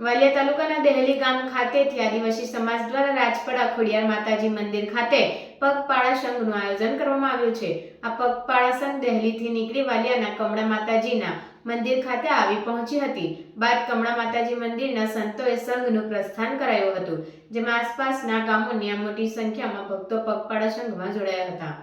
વાલિયા તાલુકાના દહેલી ગામ ખાતેથી આદિવાસી સમાજ દ્વારા રાજપડા ખોડિયાર માતાજી મંદિર ખાતે પગપાળા સંઘનું આયોજન કરવામાં આવ્યું છે. આ પગપાળા સંઘ દહેલીથી નીકળી વાલિયાના કમળા માતાજીના મંદિર ખાતે આવી પહોંચી હતી. બાદ કમળા માતાજી મંદિરના સંતોએ સંઘનું પ્રસ્થાન કરાયું હતું, જેમાં આસપાસના ગામોની મોટી સંખ્યામાં ભક્તો પગપાળા સંઘમાં જોડાયા હતા.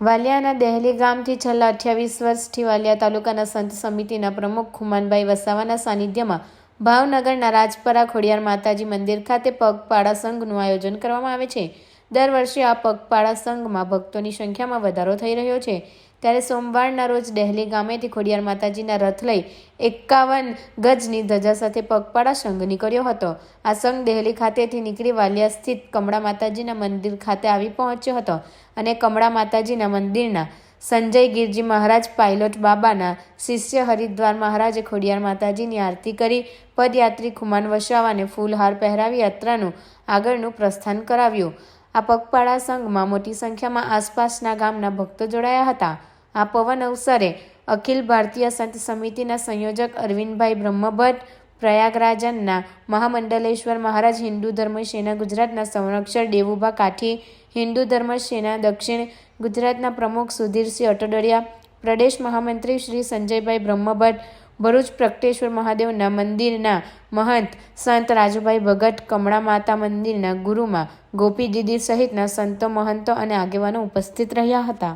વાલિયાના દહેલી ગામથી છેલ્લા અઠ્યાવીસ વર્ષથી વાલિયા તાલુકાના સંત સમિતિના પ્રમુખ ખુમાનભાઈ વસાવાના સાનિધ્યમાં ભાવનગરના રાજપરા ખોડિયાર માતાજી મંદિર ખાતે પગપાળા સંઘનું આયોજન કરવામાં આવે છે. દર વર્ષે આ પગપાળા સંઘમાં ભક્તોની સંખ્યામાં વધારો થઈ રહ્યો છે. ત્યારે સોમવારના રોજ દહેલી ગામેથી ખોડિયાર માતાજીના રથ લઈ એકાવન ગજની ધજા સાથે પગપાળા સંઘ નીકળ્યો હતો. આ સંઘ દહેલી ખાતેથી નીકળી વાલિયા સ્થિત કમળા માતાજીના મંદિર ખાતે આવી પહોંચ્યો હતો અને કમળા માતાજીના મંદિરના સંજય ગીરજી મહારાજ પાયલોટ બાબાના શિષ્ય હરિદ્વાર મહારાજે ખોડિયાર માતાજીની આરતી કરી, પદયાત્રી ખુમાન વસાવાને ફૂલહાર પહેરાવી યાત્રાનું આગળનું પ્રસ્થાન કરાવ્યું. આ પગપાળા સંઘમાં મોટી સંખ્યામાં આસપાસના ગામના ભક્તો જોડાયા હતા. આ પવન અવસરે અખિલ ભારતીય સંત સમિતિના સંયોજક અરવિંદભાઈ બ્રહ્મભટ્ટ, પ્રયાગરાજનના મહામંડલેશ્વર મહારાજ હિન્દુ ધર્મ સેના ગુજરાતના સંરક્ષક દેવુભા કાઠી, હિન્દુ ધર્મ સેના દક્ષિણ ગુજરાતના પ્રમુખ સુધીરસિંહ અટોડરિયા પ્રદેશ મહામંત્રી શ્રી સંજયભાઈ બ્રહ્મભટ્ટ, ભરૂચ પ્રગટેશ્વર મહાદેવના મંદિરના મહંત સંત રાજુભાઈ ભગત, કમળા માતા મંદિરના ગુરુમાં ગોપી દીદી સહિતના સંતો, મહંતો અને આગેવાનો ઉપસ્થિત રહ્યા હતા.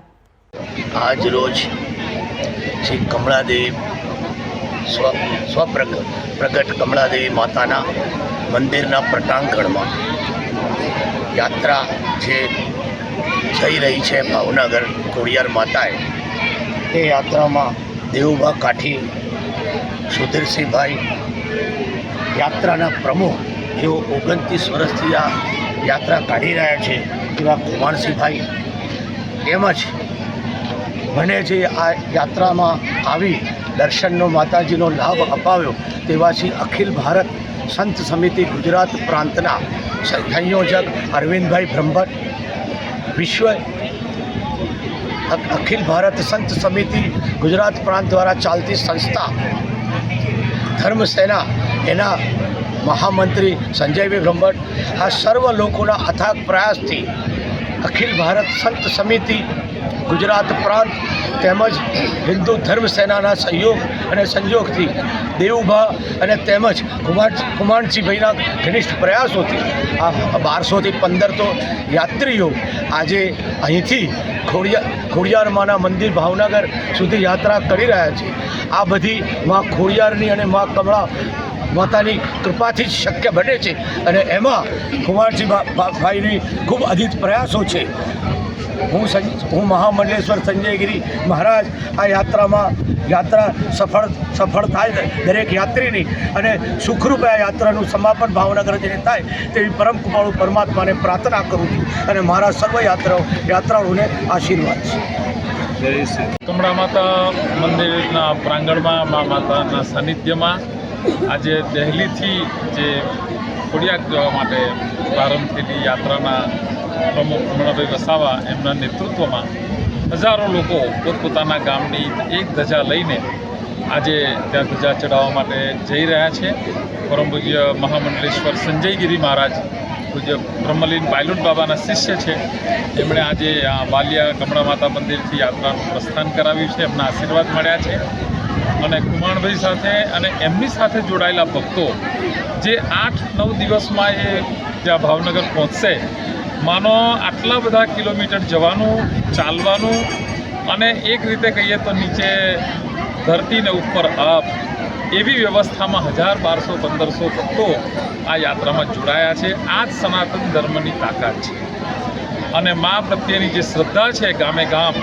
આજ રોજ શ્રી કમળાદેવી સ્વ પ્રગટ કમળાદેવી માતાના મંદિરના પ્રટાંગણમાં યાત્રા જે જઈ રહી છે ભાવનગર ખોડિયાર માતાએ. એ યાત્રામાં દેવુભા કાઠી, સુધીરસિંહભાઈ યાત્રાના પ્રમુખ, જેઓ ઓગણત્રીસ વર્ષથી આ યાત્રા કાઢી રહ્યા છે, એવા કુમારસિંહભાઈ. તેમજ મને જે આ યાત્રામાં આવી દર્શનનો માતાજીનો લાભ અપાવ્યો તેવા શ્રી અખિલ ભારત સંત સમિતિ ગુજરાત પ્રાંતના સંયોજક અરવિંદભાઈ બ્રહ્મભટ્ટ વિશ્વ અખિલ ભારત સંત સમિતિ ગુજરાત પ્રાંત દ્વારા ચાલતી સંસ્થા ધર્મસેના એના મહામંત્રી સંજયભાઈ બ્રહ્મટ આ સર્વ લોકોના અથાગ પ્રયાસથી અખિલ ભારત સંત સમિતિ ગુજરાત પ્રાંત તેમજ હિન્દુ ધર્મ સેનાના સહયોગ અને સંયોગથી દેવુભા અને તેમજ કુમાર કુમારસિંહભાઈના ઘનિષ્ઠ પ્રયાસોથી આ બારસોથી પંદર તો યાત્રીઓ આજે અહીંથી ખોડિયા ખોડિયારમાના મંદિર ભાવનગર સુધી યાત્રા કરી રહ્યા છે. આ બધી માં ખોડિયારની અને માં કમળા માતાની કૃપાથી જ શક્ય બને છે અને એમાં ભા- ભાઈની ખૂબ અધિત પ્રયાસો છે. હું હું મહામંડલેશ્વર સંજયગીરી મહારાજ આ યાત્રામાં, યાત્રા સફળ સફળ થાય દરેક યાત્રીની અને સુખરૂપે આ યાત્રાનું સમાપન ભાવનગર જઈને થાય તેવી પરમ કૃપાળુ પરમાત્માને પ્રાર્થના કરું છું અને મારા સર્વ યાત્રાઓ, યાત્રાળુને આશીર્વાદ છે. કમળા માતા મંદિરના પ્રાંગણમાં, મા માતાના સાનિધ્યમાં આજે દહેલીથી જે ખોડિયાર જવા માટે પ્રારંભ થયેલી યાત્રાના પ્રમુખ કમળાભાઈ વસાવા એમના નેતૃત્વમાં હજારો લોકો પોતપોતાના ગામની એક ધજા લઈને આજે ત્યાં ધજા ચડાવવા માટે જઈ રહ્યા છે. પરમ પૂજ્ય મહામંડલેશ્વર સંજયગીરી મહારાજ, પૂજ્ય બ્રહ્મલીન પાયલોટ બાબાના શિષ્ય છે. એમણે આજે આ વાલિયા કમળા માતા મંદિરથી યાત્રાનું પ્રસ્થાન કરાવ્યું છે, એમના આશીર્વાદ મળ્યા છે. અને કુમાણભાઈ સાથે અને એમની સાથે જોડાયેલા ભક્તો જે આઠ નવ દિવસમાં એ જ્યાં ભાવનગર પહોંચશે માનો આટલા બધા કિલોમીટર જવાનું, ચાલવાનું અને એક રીતે કહીએ તો નીચે ધરતીને ઉપર અપ એવી વ્યવસ્થામાં હજાર બારસો, પંદરસો ભક્તો આ યાત્રામાં જોડાયા છે. આ જ સનાતન ધર્મની તાકાત છે. અને મા પ્રત્યેની જે શ્રદ્ધા છે ગામે ગામ,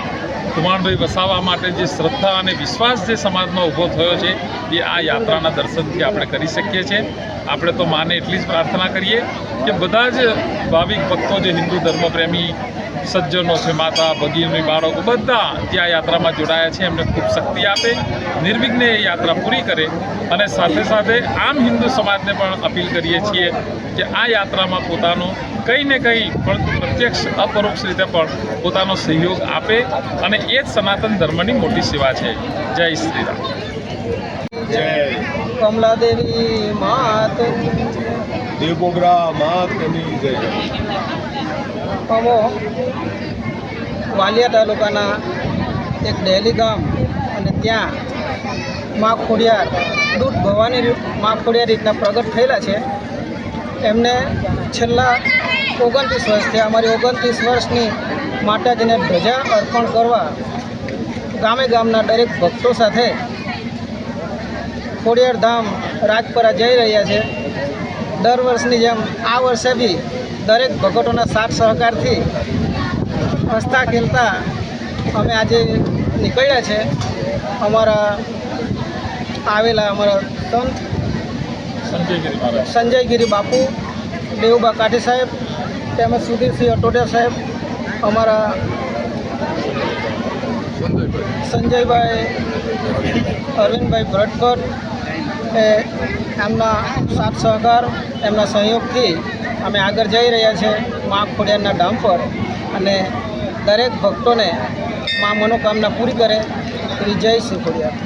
કુમારભાઈ વસાવા માટે જે શ્રદ્ધા અને વિશ્વાસ જે સમાજમાં ઊભો થયો છે, એ આ યાત્રાના દર્શનથી આપણે કરી શકીએ છીએ. આપણે તો માને એટલી જ પ્રાર્થના કરીએ કે બધા જ ભાવિક ભક્તો જે હિન્દુ ધર્મપ્રેમી સજ્જનો છે, માતા ભગીની બાળકો, બધા ત્યાં યાત્રામાં જોડાયા છે, એમને ખૂબ શક્તિ આપે, નિર્વિઘ્ને એ યાત્રા પૂરી કરે અને સાથે સાથે આમ હિન્દુ સમાજને પણ અપીલ કરીએ છીએ કે આ યાત્રામાં પોતાનો કંઈ ને કંઈ પણ પ્રત્યક્ષ, અપરોક્ષ રીતે પણ પોતાનો સહયોગ આપે અને એ જ સનાતન ધર્મની મોટી સેવા છે. જય શ્રી રામ. જય. કમલાદેવી માત. દેવમોગરા માતની જય. અમો વાલિયા તાલુકાના એક ડેલી ગામ અને ત્યાં મા ખોડિયાર દૂધ ભવાની મા ખોડિયાર રીતના પ્રગટ થયેલા છે. એમને છેલ્લા ઓગણત્રીસ વર્ષથી અમારી ઓગણત્રીસ વર્ષની માતાજીને ધ્વજા અર્પણ કરવા ગામે ગામના દરેક ભક્તો સાથે ખોડિયાર ધામ રાજપરા જઈ રહ્યા છે. દર વર્ષની જેમ આ વર્ષે બી દરેક ભગતોના સાથ સહકારથી હસતા ખેલતા અમે આજે નીકળ્યા છે. અમારા આવેલા અમારા સંત સંજયગીરી બાપુ દેવુબા કાઠી સાહેબ તેમજ સુધીરસિંહ અટોડિયા સાહેબ અમારા સંજયભાઈ, અરવિંદભાઈ ભરતભટ્ટ એ એમના સાથ સહકાર, એમના સહયોગથી અમે આગળ જઈ રહ્યા છે મા ખોડિયારના ધામ પર અને દરેક ભક્તોને મા મનોકામના પૂરી કરે. એવી જય શ્રી ખોડિયાર.